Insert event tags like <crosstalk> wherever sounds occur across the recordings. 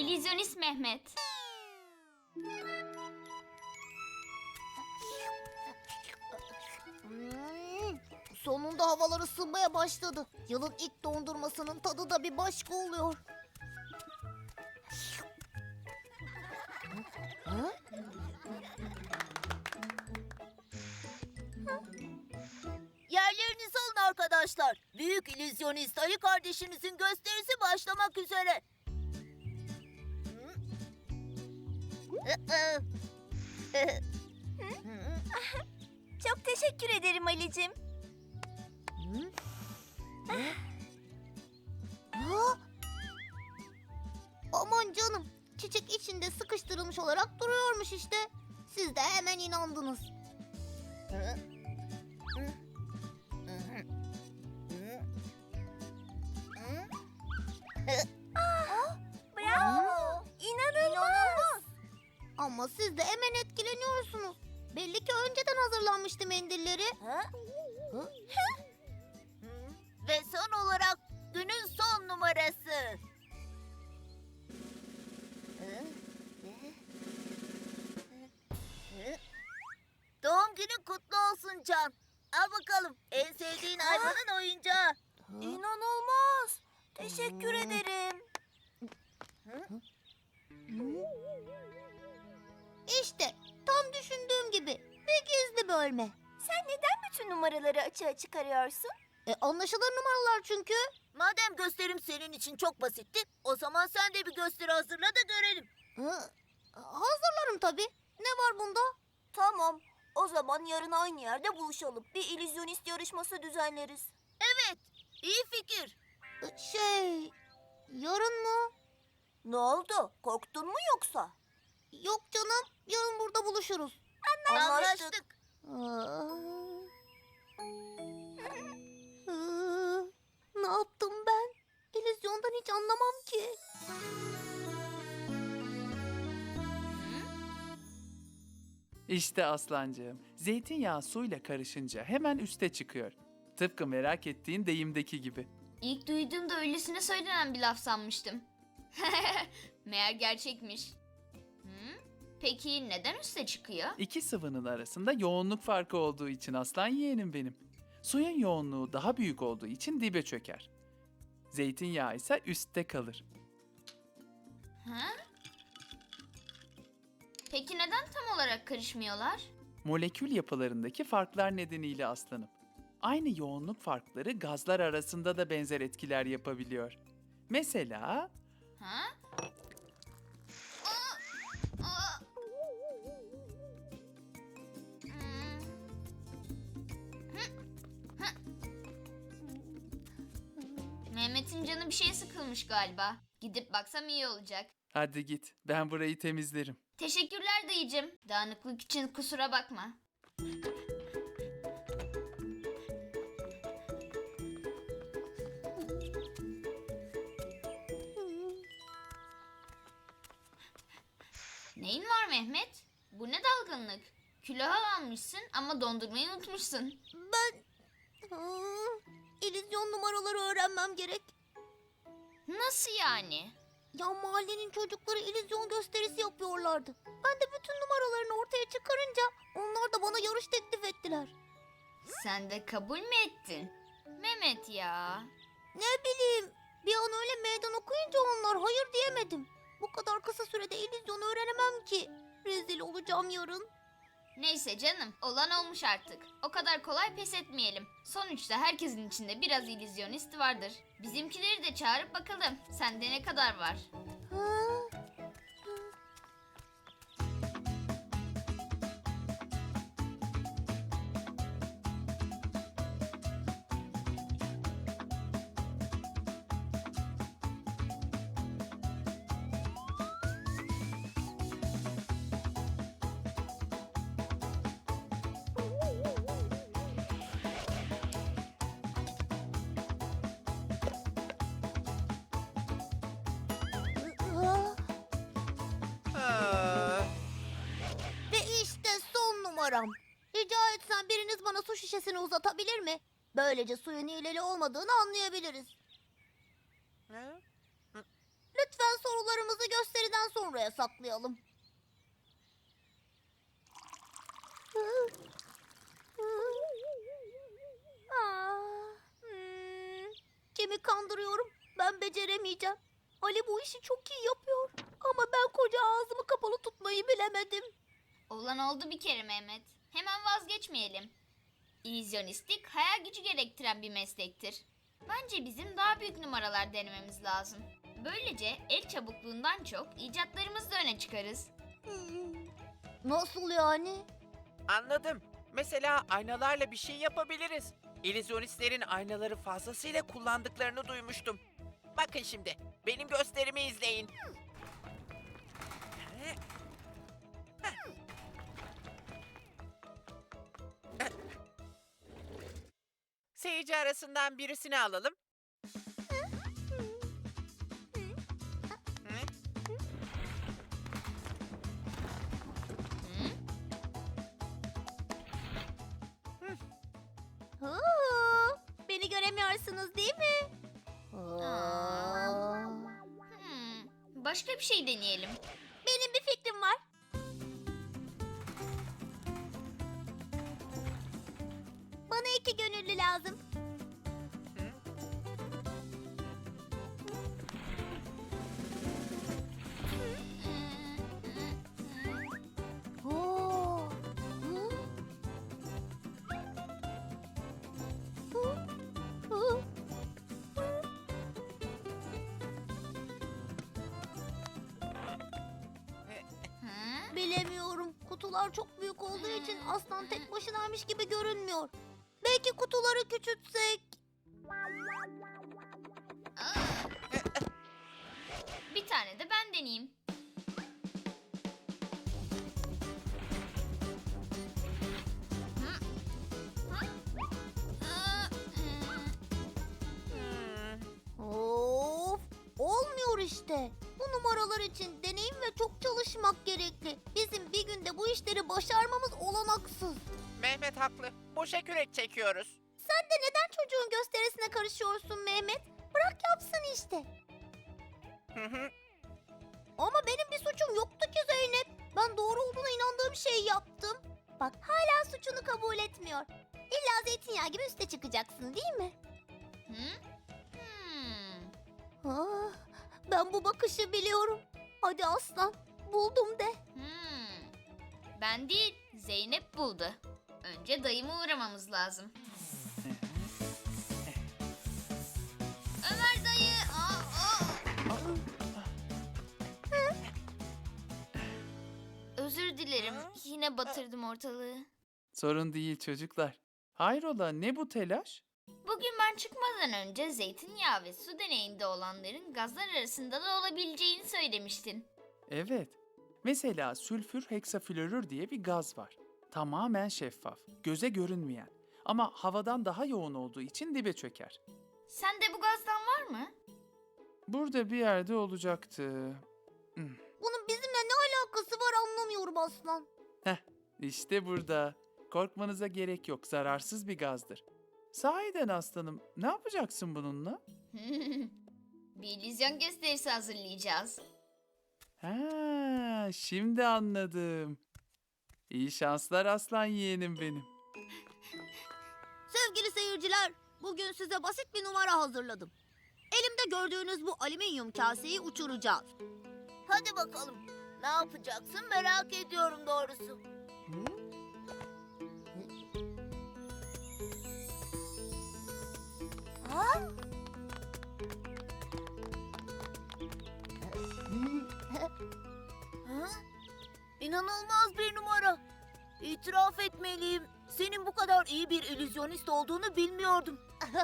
İllüzyonist Mehmet. Hmm, sonunda havalar ısınmaya başladı. Yılın ilk dondurmasının tadı da bir başka oluyor. Ha? Yerlerinizi alın arkadaşlar. Büyük illüzyonist ayı kardeşinizin gösterisi başlamak üzere. Çok teşekkür ederim Ali'cim. Aman canım. Çiçek içinde sıkıştırılmış olarak duruyormuş işte. Siz de hemen inandınız. Ama siz de hemen etkileniyorsunuz. Belli ki önceden hazırlanmıştı mendilleri. Ve son olarak günün son numarası. Doğum günün kutlu olsun Can. Al bakalım en sevdiğin hayvanın oyuncağı. İnanılmaz. Teşekkür ederim. İşte tam düşündüğüm gibi bir gizli bölme. Sen neden bütün numaraları açığa çıkarıyorsun? E, anlaşılır numaralar çünkü. Madem gösterim senin için çok basitti, o zaman sen de bir gösteri hazırla da görelim. hazırlarım tabii. Ne var bunda? Tamam. O zaman yarın aynı yerde buluşalım. Bir illüzyonist yarışması düzenleriz. Evet, iyi fikir. Şey, yarın mı? Ne oldu? Korktun mu yoksa? Yok canım, yarın burada buluşuruz. Anlaştık. ne yaptım ben? İllüzyondan hiç anlamam ki. İşte aslancığım. Zeytinyağı suyla karışınca hemen üste çıkıyor. Tıpkı merak ettiğin deyimdeki gibi. İlk duyduğumda öylesine söylenen bir laf sanmıştım. <laughs> Meğer gerçekmiş. Peki neden üste çıkıyor? İki sıvının arasında yoğunluk farkı olduğu için aslan yeğenim benim. Suyun yoğunluğu daha büyük olduğu için dibe çöker. Zeytinyağı ise üstte kalır. Ha? Peki neden tam olarak karışmıyorlar? Molekül yapılarındaki farklar nedeniyle aslanım. Aynı yoğunluk farkları gazlar arasında da benzer etkiler yapabiliyor. Mesela Ha? Mehmet'in canı bir şeye sıkılmış galiba. Gidip baksam iyi olacak. hadi git ben burayı temizlerim. Teşekkürler dayıcım. Dağınıklık için kusura bakma. Neyin var Mehmet? Bu ne dalgınlık? Kilo almışsın ama dondurmayı unutmuşsun. Öğrenmem gerek. Nasıl yani? Ya mahallenin çocukları illüzyon gösterisi yapıyorlardı. Ben de bütün numaralarını ortaya çıkarınca onlar da bana yarış teklif ettiler. Sen de kabul mü ettin? Mehmet ya. Ne bileyim bir an öyle meydan okuyunca onlar hayır diyemedim. Bu kadar kısa sürede illüzyonu öğrenemem ki. Rezil olacağım yarın. Neyse canım, olan olmuş artık. O kadar kolay pes etmeyelim. Sonuçta herkesin içinde biraz illüzyonist vardır. Bizimkileri de çağırıp bakalım. Sende ne kadar var? Ha? Bana su şişesini uzatabilir mi? Böylece suyun hileli olmadığını anlayabiliriz. Lütfen sorularımızı gösteriden sonraya saklayalım. Ah, hmm. Kimi kandırıyorum? Ben beceremeyeceğim. Ali bu işi çok iyi yapıyor. Ama ben koca ağzımı kapalı tutmayı bilemedim. Olan oldu bir kere Mehmet. Hemen vazgeçmeyelim. İllüzyonistlik hayal gücü gerektiren bir meslektir. Bence bizim daha büyük numaralar denememiz lazım. Böylece el çabukluğundan çok icatlarımızı da öne çıkarız. Nasıl yani? Anladım. Mesela aynalarla bir şey yapabiliriz. İllüzyonistlerin aynaları fazlasıyla kullandıklarını duymuştum. Bakın şimdi, benim gösterimi izleyin. Seyirci arasından birisini alalım. Beni göremiyorsunuz değil mi? Aa. Hmm, başka bir şey deneyelim. Lazım. Bilemiyorum. Kutular çok büyük olduğu için aslan tek başınaymış gibi görünmüyor. Belki kutuları küçültsek. Bir tane de ben deneyeyim. Of! Olmuyor işte. Bu numaralar için deneyim ve çok çalışmak gerekli. Bizim bir günde bu işleri başarmamız olanaksız. Mehmet haklı. Boşa kürek çekiyoruz. Sen de neden çocuğun gösterisine karışıyorsun Mehmet? Bırak yapsın işte. Hı hı. Ama benim bir suçum yoktu ki Zeynep. Ben doğru olduğuna inandığım şeyi yaptım. Bak hala suçunu kabul etmiyor. İlla zeytinyağı gibi üste çıkacaksın değil mi? Hı? Hmm. Ah, ben bu bakışı biliyorum. Hadi aslan buldum de. Hmm. Ben değil, Zeynep buldu. Önce dayıma uğramamız lazım. Ömer dayı! Aa, aa. Özür dilerim. Yine batırdım ortalığı. Sorun değil çocuklar. Hayrola ne bu telaş? Bugün ben çıkmadan önce zeytinyağı ve su deneyinde olanların gazlar arasında da olabileceğini söylemiştin. Evet. Mesela sülfür heksaflorür diye bir gaz var. Tamamen şeffaf, göze görünmeyen. Ama havadan daha yoğun olduğu için dibe çöker. Sende bu gazdan var mı? Burada bir yerde olacaktı. Bunun bizimle ne alakası var anlamıyorum aslan. İşte burada. Korkmanıza gerek yok. Zararsız bir gazdır. Sahiden aslanım. Ne yapacaksın bununla? <laughs> bir illüzyon gösterisi hazırlayacağız. Ha, şimdi anladım. İyi şanslar aslan yeğenim benim. Sevgili seyirciler, bugün size basit bir numara hazırladım. Elimde gördüğünüz bu alüminyum kaseyi uçuracağız. Hadi bakalım. Ne yapacaksın merak ediyorum doğrusu. Ha? Ha? İnanılmaz bir numara. İtiraf etmeliyim. Senin bu kadar iyi bir illüzyonist olduğunu bilmiyordum. <laughs>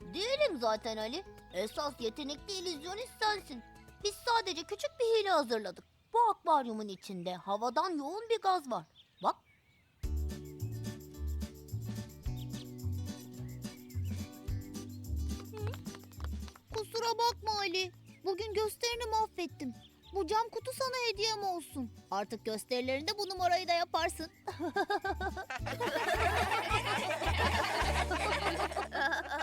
Değilim zaten Ali. Esas yetenekli illüzyonist sensin. Biz sadece küçük bir hile hazırladık. Bu akvaryumun içinde havadan yoğun bir gaz var. Bak. Kusura bakma Ali. Bugün gösterini mahvettim. Bu cam kutu sana hediyem olsun. Artık gösterilerinde bu numarayı da yaparsın. <laughs>